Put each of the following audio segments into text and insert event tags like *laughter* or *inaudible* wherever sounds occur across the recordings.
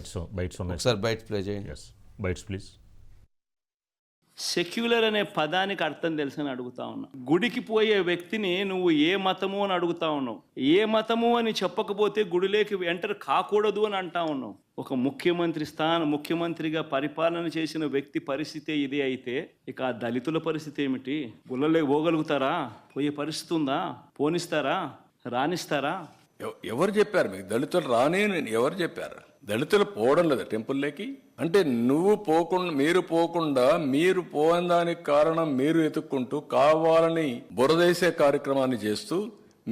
Bytes bytes ఉన్నాయి ఒకసారి బయట ప్లే చేయండి. ఎస్ బైట్స్ ప్లీజ్ సెక్యులర్ అనే పదానికి అర్థం తెలుసని అడుగుతా ఉన్నా. గుడికి పోయే వ్యక్తిని నువ్వు ఏ మతము అని అడుగుతా ఉన్నావు? ఏ మతము అని చెప్పకపోతే గుడిలోకి ఎంటర్ కాకూడదు అని అంటా ఉన్నావు. ఒక ముఖ్యమంత్రి స్థానం ముఖ్యమంత్రిగా పరిపాలన చేసిన వ్యక్తి పరిస్థితి ఇదే అయితే ఇక ఆ దళితుల పరిస్థితి ఏమిటి? గుళ్ళలో పోగలుగుతారా? పోయే పరిస్థితి ఉందా? పోనిస్తారా? రానిస్తారా? ఎవ- ఎవరు చెప్పారు మీకు? దళితులు రానే ఎవరు చెప్పారు? దళితులు పోవడం లేదా టెంపుల్లోకి అంటే నువ్వు పోకుండా మీరు పోకుండా మీరు పోని దానికి కారణం మీరు ఎతుక్కుంటూ కావాలని బురదేసే కార్యక్రమాన్ని చేస్తూ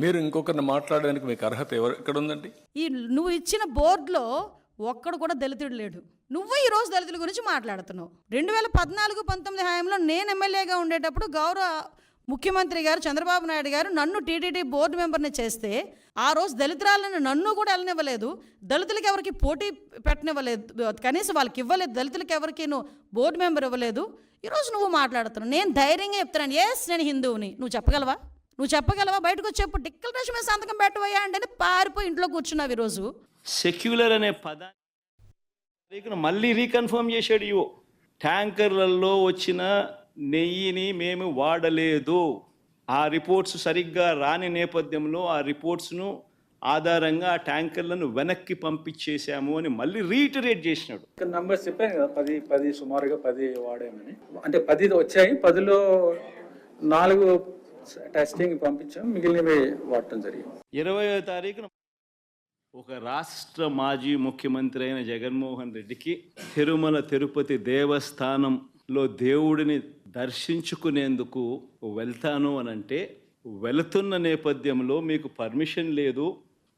మీరు ఇంకొకరిని మాట్లాడడానికి మీకు అర్హత ఎవరు ఎక్కడ ఉందండి ఈ నువ్వు ఇచ్చిన బోర్డులో ఒక్కడు కూడా దళితుడు లేడు. నువ్వు ఈ రోజు దళితుల గురించి మాట్లాడుతున్నావు. రెండు వేల పద్నాలుగు పంతొమ్మిది హయాంలో నేను ఎమ్మెల్యేగా ఉండేటప్పుడు గౌరవ ముఖ్యమంత్రి గారు చంద్రబాబు నాయుడు గారు నన్ను టీటీడీ బోర్డు మెంబర్ని చేస్తే ఆ రోజు దళితురాలను నన్ను కూడా వెళ్ళనివ్వలేదు. దళితులకి ఎవరికి పోటీ పెట్టనివ్వలేదు. కనీసం వాళ్ళకి ఇవ్వలేదు. దళితులకి ఎవరికి నువ్వు బోర్డు మెంబర్ ఇవ్వలేదు. ఈరోజు నువ్వు మాట్లాడుతున్నావు. నేను ధైర్యంగా చెప్తున్నాను. ఎస్ నేను హిందువుని. నువ్వు చెప్పగలవా? నువ్వు చెప్పగలవా? బయటకు వచ్చేప్పుడు చెప్పు డిక్లరేషన్ మీద సంతకం పెట్టబోయా అంటే పారిపోయి ఇంట్లో కూర్చున్నావు ఈరోజు. సెక్యులర్ అనే పదాన్ని మళ్ళీ రీకన్ఫర్మ్ చేశాడు ఇవో ట్యాంకర్లలో వచ్చిన నెయ్యిని మేము వాడలేదు. ఆ రిపోర్ట్స్ సరిగ్గా రాని నేపథ్యంలో ఆ రిపోర్ట్స్ను ఆధారంగా ఆ ట్యాంకర్లను వెనక్కి పంపించేశాము అని మళ్ళీ రీటరేట్ చేసినాడు. నంబర్స్ చెప్పాను కదా పది పది సుమారుగా పది వాడామని. అంటే పది వచ్చాయి పదిలో నాలుగు టెస్టింగ్ పంపించాం మిగిలినవి వాడటం జరిగింది. ఇరవయో తారీఖున ఒక రాష్ట్ర మాజీ ముఖ్యమంత్రి అయిన జగన్మోహన్ రెడ్డికి తిరుమల తిరుపతి దేవస్థానంలో దేవుడిని దర్శించుకునేందుకు వెళ్తాను అని అంటే వెళుతున్న నేపథ్యంలో మీకు పర్మిషన్ లేదు.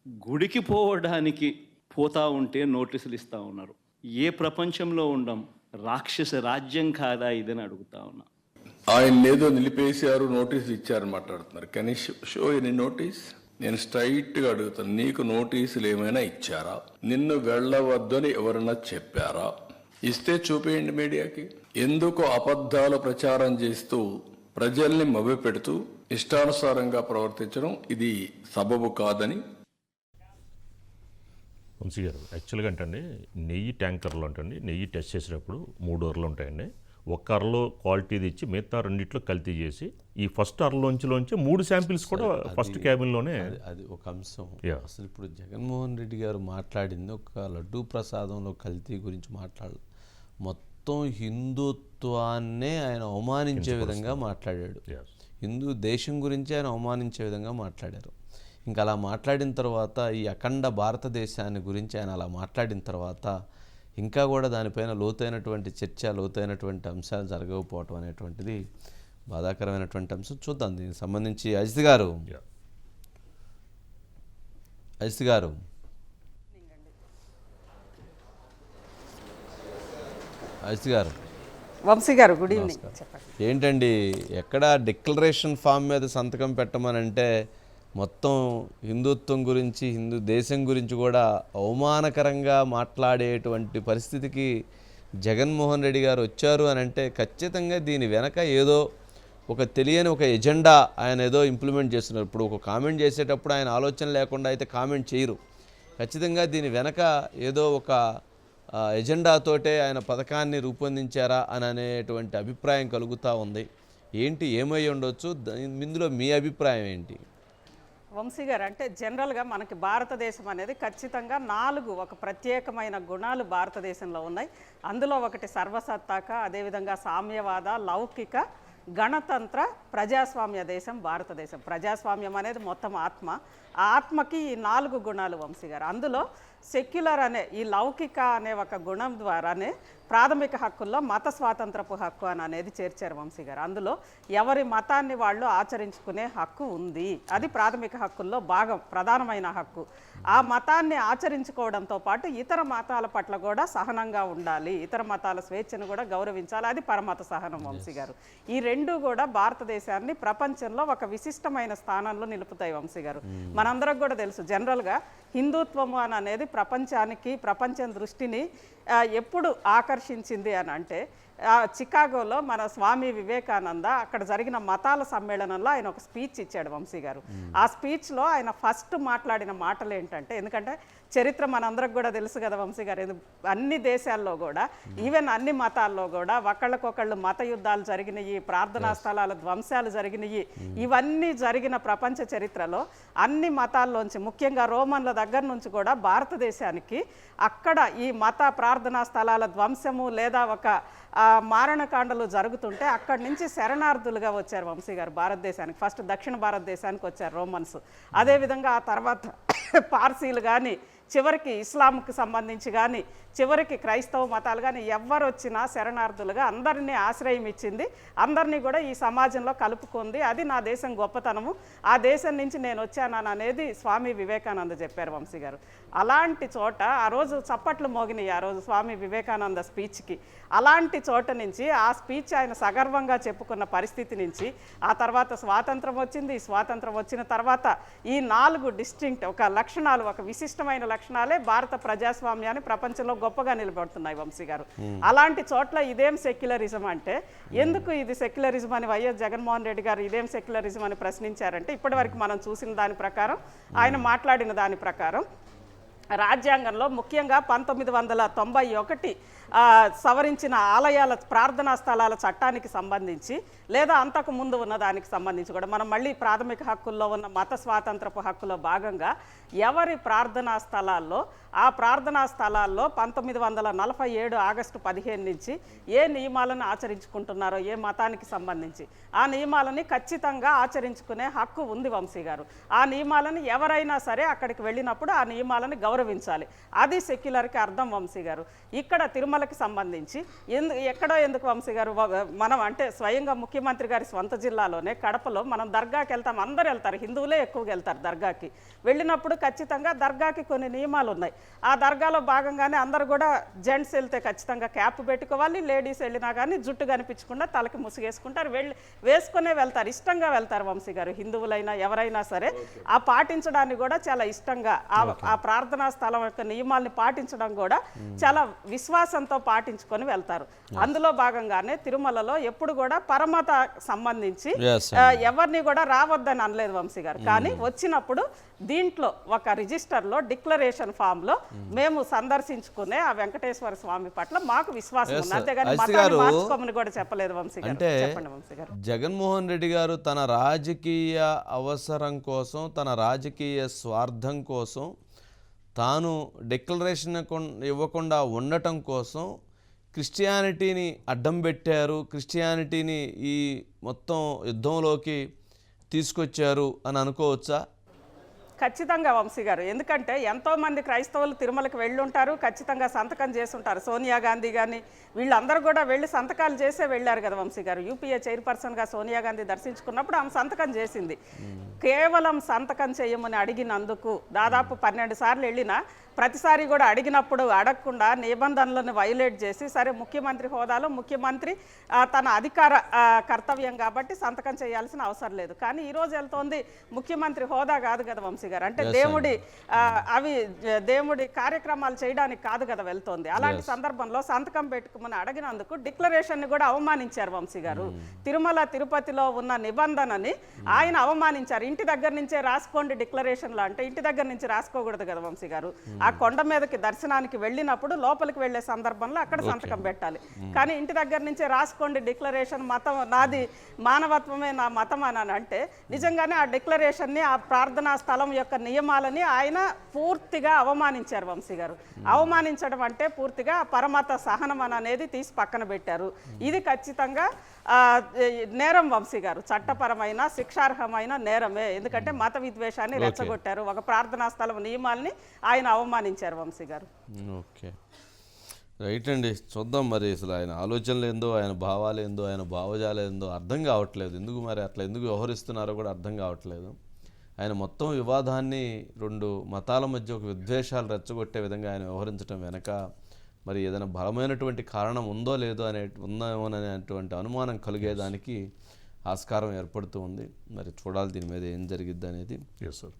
గుడికి పోవడానికి పోతా ఉంటే నోటీసులు ఇస్తూ ఉన్నారు. ఏ ప్రపంచంలో ఉండం? రాక్షస రాజ్యం కాదా ఇదని అడుగుతా ఉన్నా. ఆయన ఏదో నిలిపేశారు నోటీసులు ఇచ్చారని మాట్లాడుతున్నారు. కానీ షో ఎనీ నోటీస్ నేను స్ట్రైట్గా అడుగుతాను నీకు నోటీసులు ఏమైనా ఇచ్చారా? నిన్ను వెళ్ళవద్దని ఎవరన్నా చెప్పారా? ఇస్తే చూపేయండి మీడియాకి. ఎందుకు అబద్ధాలు ప్రచారం చేస్తూ ప్రజల్ని మభ్యపెడుతూ ఇష్టానుసారంగా ప్రవర్తించడం ఇది సబబు కాదని? వంశీ గారు యాక్చువల్గా అంటే నెయ్యి ట్యాంకర్లు అంటండి నెయ్యి టెస్ట్ చేసేటప్పుడు మూడు అరలు ఉంటాయండి. ఒక్క అరలో క్వాలిటీది ఇచ్చి మిగతా రెండిట్లో కల్తీ చేసి ఈ ఫస్ట్ అరలోంచిలోంచి మూడు శాంపిల్స్ కూడా ఫస్ట్ క్యాబిన్లోనే అది- అది ఒక అంశం. అసలు ఇప్పుడు జగన్మోహన్ రెడ్డి గారు మాట్లాడింది ఒక లడ్డూ ప్రసాదంలో కల్తీ గురించి మాట్లాడాలి. మొత్తం హిందుత్వాన్నే ఆయన అవమానించే విధంగా మాట్లాడాడు. హిందూ దేశం గురించి ఆయన అవమానించే విధంగా మాట్లాడారు. ఇంకా అలా మాట్లాడిన తర్వాత ఈ అఖండ భారతదేశాన్ని గురించి ఆయన అలా మాట్లాడిన తర్వాత ఇంకా కూడా దానిపైన లోతైనటువంటి చర్చ లోతైనటువంటి అంశాలు జరగకపోవటం అనేటువంటిది బాధాకరమైనటువంటి అంశం. చూద్దాం దీనికి సంబంధించి అజిత్ గారు. అజిత్ గారు అజిత్ గారు. వంశీ గారు గుడ్ ఈవినింగ్. చెప్పండి ఏంటండి ఎక్కడ డిక్లరేషన్ ఫామ్ మీద సంతకం పెట్టమనంటే మొత్తం హిందుత్వం గురించి హిందూ దేశం గురించి కూడా అవమానకరంగా మాట్లాడేటువంటి పరిస్థితికి జగన్మోహన్ రెడ్డి గారు వచ్చారు అని అంటే ఖచ్చితంగా దీని వెనక ఏదో ఒక తెలియని ఒక ఎజెండా ఆయన ఏదో ఇంప్లిమెంట్ చేస్తున్నారు. ఇప్పుడు ఒక కామెంట్ చేసేటప్పుడు ఆయన ఆలోచన లేకుండా అయితే కామెంట్ చేయరు. ఖచ్చితంగా దీని వెనక ఏదో ఒక ఎజెండాతోటే ఆయన పథకాన్ని రూపొందించారా అని అనేటువంటి అభిప్రాయం కలుగుతూ ఉంది. ఏంటి? ఏమై ఉండొచ్చు? ఇందులో మీ అభిప్రాయం ఏంటి? వంశీ గారు అంటే జనరల్గా మనకి భారతదేశం అనేది ఖచ్చితంగా నాలుగు ఒక ప్రత్యేకమైన గుణాలు భారతదేశంలో ఉన్నాయి. అందులో ఒకటి సర్వసత్తాక అదేవిధంగా సామ్యవాద లౌకిక గణతంత్ర ప్రజాస్వామ్య దేశం భారతదేశం. ప్రజాస్వామ్యం అనేది మొత్తం ఆత్మ. ఆ ఆత్మకి ఈ నాలుగు గుణాలు వంశీ గారు. అందులో సెక్యులర్ అనే ఈ లౌకిక అనే ఒక గుణం ద్వారానే ప్రాథమిక హక్కుల్లో మత స్వాతంత్రపు హక్కు అని అనేది చేర్చారు వంశీ గారు. అందులో ఎవరి మతాన్ని వాళ్ళు ఆచరించుకునే హక్కు ఉంది. అది ప్రాథమిక హక్కుల్లో భాగం ప్రధానమైన హక్కు. ఆ మతాన్ని ఆచరించుకోవడంతో పాటు ఇతర మతాల పట్ల కూడా సహనంగా ఉండాలి. ఇతర మతాల స్వేచ్ఛను కూడా గౌరవించాలి. అది పరమత సహనం వంశీ గారు. ఈ రెండు కూడా భారతదేశాన్ని ప్రపంచంలో ఒక విశిష్టమైన స్థానంలో నిలుపుతాయి వంశీ గారు. మనందరికి కూడా తెలుసు జనరల్గా హిందుత్వము అని అనేది ప్రపంచానికి ప్రపంచం దృష్టిని ఎప్పుడు ఆకర్షించింది అని అంటే చికాగోలో మన స్వామి వివేకానంద అక్కడ జరిగిన మతాల సమ్మేళనంలో ఆయన ఒక స్పీచ్ ఇచ్చాడు వంశీ గారు. ఆ స్పీచ్లో ఆయన ఫస్ట్ మాట్లాడిన మాటలు ఏంటంటే ఎందుకంటే చరిత్ర మనందరికి కూడా తెలుసు కదా వంశీ గారు అన్ని దేశాల్లో కూడా ఈవెన్ అన్ని మతాల్లో కూడా ఒకళ్ళకొకళ్ళు మత యుద్ధాలు జరిగినాయి ప్రార్థనా స్థలాల ధ్వంసాలు జరిగినాయి ఇవన్నీ జరిగిన ప్రపంచ చరిత్రలో అన్ని మతాల్లోంచి ముఖ్యంగా రోమన్ల దగ్గర నుంచి కూడా భారతదేశానికి అక్కడ ఈ మత ప్రార్థనా స్థలాల ధ్వంసము లేదా ఒక మారణకాండలు జరుగుతుంటే అక్కడి నుంచి శరణార్థులుగా వచ్చారు వంశీ గారు భారతదేశానికి. ఫస్ట్ దక్షిణ భారతదేశానికి వచ్చారు రోమన్స్. అదేవిధంగా ఆ తర్వాత *laughs* పార్సీలు కానీ చివరికి ఇస్లాంకి సంబంధించి కానీ చివరికి క్రైస్తవ మతాలు కానీ ఎవరు వచ్చినా శరణార్థులుగా అందరినీ ఆశ్రయం ఇచ్చింది. అందరినీ కూడా ఈ సమాజంలో కలుపుకుంది. అది నా దేశం గొప్పతనము. ఆ దేశం నుంచి నేను వచ్చానని అనేది స్వామి వివేకానంద చెప్పారు వంశీ గారు అలాంటి చోట ఆ రోజు చప్పట్లు మోగినాయి ఆ రోజు స్వామి వివేకానంద స్పీచ్కి. అలాంటి చోట నుంచి ఆ స్పీచ్ ఆయన సగర్వంగా చెప్పుకున్న పరిస్థితి నుంచి ఆ తర్వాత స్వాతంత్రం వచ్చింది స్వాతంత్రం వచ్చిన తర్వాత ఈ నాలుగు డిస్టింక్ట్ ఒక లక్షణాలు ఒక విశిష్టమైన లక్షణాలే భారత ప్రజాస్వామ్యాన్ని ప్రపంచంలో గొప్పగా నిలబడుతున్నాయి వంశీ గారు. అలాంటి చోట్ల ఇదేం సెక్యులరిజం అంటే ఎందుకు ఇది సెక్యులరిజం అని వైఎస్ జగన్మోహన్ రెడ్డి గారు ఇదేం సెక్యులరిజం అని ప్రశ్నించారంటే ఇప్పటివరకు మనం చూసిన దాని ప్రకారం ఆయన మాట్లాడిన దాని ప్రకారం రాజ్యాంగంలో ముఖ్యంగా పంతొమ్మిది వందల తొంభై ఒకటి సవరించిన ఆలయాల ప్రార్థనా స్థలాల చట్టానికి సంబంధించి లేదా అంతకు ముందు ఉన్న దానికి సంబంధించి కూడా. మనం మళ్ళీ ప్రాథమిక హక్కుల్లో ఉన్న మత స్వాతంత్రపు హక్కులో భాగంగా ఎవరి ప్రార్థనా స్థలాల్లో ఆ ప్రార్థనా స్థలాల్లో పంతొమ్మిది వందల నలభై ఏడు ఆగస్టు పదిహేను నుంచి ఏ నియమాలను ఆచరించుకుంటున్నారో ఏ మతానికి సంబంధించి ఆ నియమాలని ఖచ్చితంగా ఆచరించుకునే హక్కు ఉంది వంశీ గారు. ఆ నియమాలను ఎవరైనా సరే అక్కడికి వెళ్ళినప్పుడు ఆ నియమాలను గౌరవించాలి. అది సెక్యులర్కి అర్థం వంశీ గారు. ఇక్కడ తిరుమలకి సంబంధించి ఎందు ఎక్కడో ఎందుకు వంశీ గారు మనం అంటే స్వయంగా ముఖ్యమంత్రి గారి స్వంత జిల్లాలోనే కడపలో మనం దర్గాకి వెళ్తాం అందరూ వెళ్తారు హిందువులే ఎక్కువగా వెళ్తారు దర్గాకి. వెళ్ళినప్పుడు ఖచ్చితంగా దర్గాకి కొన్ని నియమాలు ఉన్నాయి. ఆ దర్గాలో భాగంగానే అందరూ కూడా జెంట్స్ వెళ్తే ఖచ్చితంగా క్యాప్ పెట్టుకోవాలి లేడీస్ వెళ్ళినా కానీ జుట్టు కనిపించకుండా తలకి ముసుగేసుకుంటారు వెళ్ళి వేసుకునే వెళ్తారు ఇష్టంగా వెళ్తారు వంశీ గారు హిందువులైనా ఎవరైనా సరే. ఆ పాటించడాన్ని కూడా చాలా ఇష్టంగా ఆ ఆ ప్రార్థనా స్థలం యొక్క నియమాల్ని పాటించడం కూడా చాలా విశ్వాసంతో పాటించుకొని వెళ్తారు. అందులో భాగంగానే తిరుమలలో ఎప్పుడు కూడా పరమత సంబంధించి ఎవరిని కూడా రావద్దని అనలేదు వంశీ గారు. కానీ వచ్చినప్పుడు దీంట్లో ఒక రిజిస్టర్లో డిక్లరేషన్ ఫామ్లో మేము సందర్శించుకునే ఆ వెంకటేశ్వర స్వామి పట్ల మాకు విశ్వాసం ఉంది. అంతేగాని మతాన్ని మార్చుకోమని కూడా చెప్పలేదు వంశీ గారు. చెప్పండి వంశీ గారు. జగన్మోహన్ రెడ్డి గారు తన రాజకీయ అవసరం కోసం తన రాజకీయ స్వార్థం కోసం తాను డిక్లరేషన్ ఇవ్వకుండా ఉండటం కోసం క్రిస్టియానిటీని అడ్డం పెట్టారు. క్రిస్టియానిటీని ఈ మొత్తం యుద్ధంలోకి తీసుకొచ్చారు అని అనుకోవచ్చా? ఖచ్చితంగా వంశీ గారు. ఎందుకంటే ఎంతో మంది క్రైస్తవులు తిరుమలకి వెళ్ళుంటారు ఖచ్చితంగా సంతకం చేసి ఉంటారు సోనియా గాంధీ కానీ వీళ్ళందరూ కూడా వెళ్ళి సంతకాలు చేసే వెళ్ళారు కదా వంశీ గారు. యూపీఏ చైర్పర్సన్గా సోనియా గాంధీ దర్శించుకున్నప్పుడు ఆమె సంతకం చేసింది. కేవలం సంతకం చేయమని అడిగినందుకు దాదాపు పన్నెండు సార్లు వెళ్ళినా ప్రతిసారి కూడా అడిగినప్పుడు అడగకుండా నిబంధనలను వైలేట్ చేసి సరే ముఖ్యమంత్రి హోదాలో ముఖ్యమంత్రి తన అధికార కర్తవ్యం కాబట్టి సంతకం చేయాల్సిన అవసరం లేదు. కానీ ఈ రోజు వెళ్తోంది ముఖ్యమంత్రి హోదా కాదు కదా వంశీ గారు. అంటే దేవుడి అవి దేవుడి కార్యక్రమాలు చేయడానికి కాదు కదా వెళ్తోంది. అలాంటి సందర్భంలో సంతకం పెట్టుకోమని అడిగినందుకు డిక్లరేషన్ని కూడా అవమానించారు వంశీ గారు. తిరుమల తిరుపతిలో ఉన్న నిబంధనని ఆయన అవమానించారు. ఇంటి దగ్గర నుంచే రాసుకోండి డిక్లరేషన్లో అంటే ఇంటి దగ్గర నుంచి రాసుకోకూడదు కదా వంశీ గారు. ఆ కొండ మీదకి దర్శనానికి వెళ్ళినప్పుడు లోపలికి వెళ్ళే సందర్భంలో అక్కడ సంతకం పెట్టాలి. కానీ ఇంటి దగ్గర నుంచే రాసుకోండి డిక్లరేషన్ మతం నాది మానవత్వమే నా మతం అని అంటే నిజంగానే ఆ డిక్లరేషన్ని ఆ ప్రార్థనా స్థలం యొక్క నియమాలని ఆయన పూర్తిగా అవమానించారు వంశీ గారు. అవమానించడం అంటే పూర్తిగా పరమత సహనం అని అనేది తీసి పక్కన పెట్టారు. ఇది ఖచ్చితంగా నేరం వంశీ గారు. చట్టపరమైన శిక్షార్హమైన నేరమే. ఎందుకంటే మత విద్వేషాన్ని రెచ్చగొట్టారు. ఒక ప్రార్థనా స్థలం నియమాల్ని ఆయన అవమానించారు వంశీ గారు. ఓకే. రైట్ అండి. చూద్దాం మరి అసలు ఆయన ఆలోచనలు ఏందో ఆయన భావాలు ఏందో ఆయన భావజాలు ఏందో అర్థం కావట్లేదు. ఎందుకు మరి అట్లా ఎందుకు వ్యవహరిస్తున్నారో కూడా అర్థం కావట్లేదు. ఆయన మొత్తం వివాదాన్ని రెండు మతాల మధ్య ఒక విద్వేషాలు రెచ్చగొట్టే విధంగా ఆయన వ్యవహరించడం వెనక మరి ఏదైనా బలమైనటువంటి కారణం ఉందో లేదో అనే ఉందేమోననేటువంటి అనుమానం కలిగేదానికి ఆస్కారం ఏర్పడుతూ ఉంది. మరి చూడాలి దీని మీద ఏం జరిగిద్ది అనేది ఎస్ సార్